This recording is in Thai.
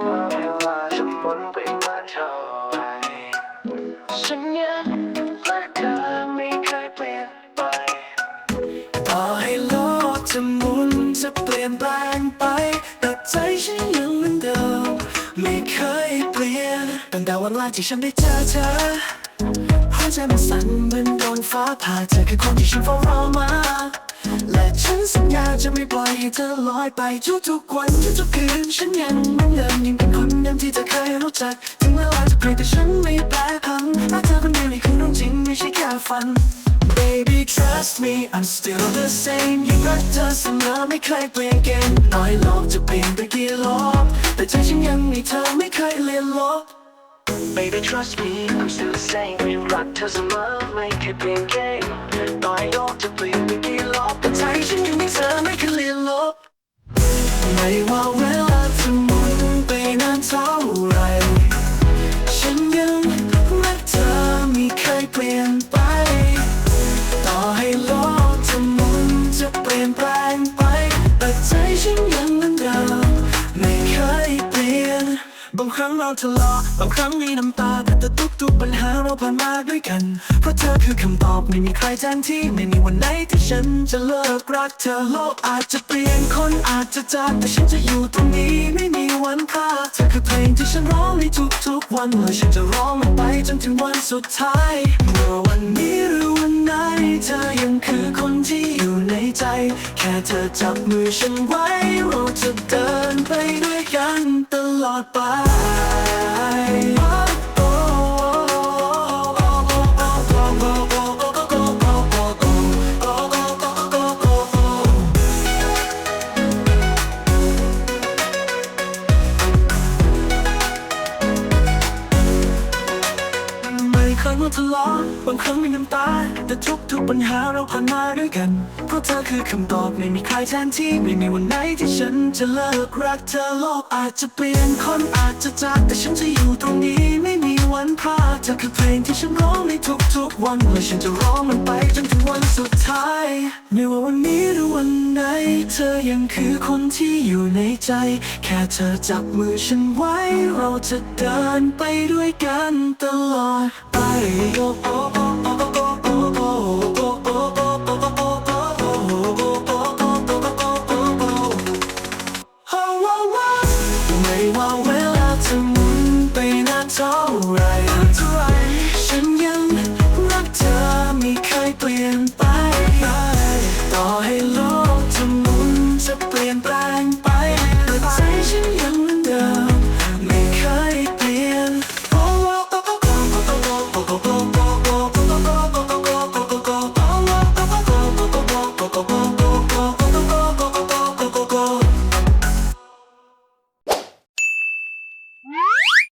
ว่าเวลาจะหมดไปมาเท่าไรฉันยังรักเธอไม่เคยเปลี่ยนไปต่อให้โลกจะหมุนจะเปลี่ยนแปลงไป แต่ใจฉันยังเหมือนเดิมไม่เคยเปลี่ยนตั้งแต่วันแรกที่ฉันได้เจอเธอหัวใจมันสั่นเหมือนโดนฟ้าผ่าเธอคือคนที่ฉันเฝ้ารอมา ฉันสัญญาจะไม่ปล่อยให้เธอลอยไปทุกทุกวันทุกๆคืนฉันยังเหมือนเดิมยังเป็นคนเดิมที่เธอเคยรู้จักถึงเวลาจะเปลี่ยนแต่ฉันไม่แปรผันรัาเธอคนเดียวนี่คือเรื่องจริงไม่ใช่แค่ฝัน Baby trust me I'm still the same ยังรักเธอเสมอไม่เคยเปลี่ยนเกมน้อยลงจะเปลี่ยนไปกี่รอบแต่ใจฉันยังมีเธอไม่เคยเลี่ยนลบ Baby trust me, I'm still the same รักเธอเสมอไม่เคยเปลี่ยนเกมน้อยลงจะเปลี่ยนไปกี่รอบ I want. างครั้งเราทะเลาะบางครั้งมีน้ำตา แต่ทุกๆปัญหาเราผ่านมาด้วยกัน เพราะเธอคือคำตอบไม่มีใครแทนที่ ไม่มีวันไหนที่ฉันจะเลิกรักเธอ โลกอาจจะเปลี่ยนคนอาจจะจากแต่ฉันจะอยู่ตรงนี้ไม่มีวันพลาดเธอคือเพลงที่ฉันร้องในทุกทุกวันและฉันจะร้องมันไปจนถึงวันสุดท้ายเมื่อวันนี้หรือวันไหนเธอยังคือคนที่อยู่ในใจ แค่เธอจับมือฉันไว้เราจะเดินไปด้วยกันตลอด ลอดไป รั้าทะเลาะบางครั้งมีน้ำตา แต่ทุกทุกปัญหาเราผ่านมาด้วยกัน เพราะเธอคือคำตอบไม่มีใครแทนที่ไม่มีวันไหนที่ฉันจะเลิกรักเธอโลกอาจจะเปลี่ยนคนอาจจะจากแต่ฉันจะอยู่ตรงนี้ไม่มีวันพลาดเธอคือเพลงที่ฉันร้องในทุกๆวันและฉันจะร้องมันไปจนถึงวันสุดท้ายไม่ว่าวันนี้หรือวันไหนเธอยังคือคนที่อยู่ในใจ แค่เธอจับมือฉันไว้ เราจะเดินไปด้วยกันตลอด ไม่ว่าเวลาจะหมุนไปนานเท่าไรฉันยังรักเธอไม่เคยเปลี่ยนไป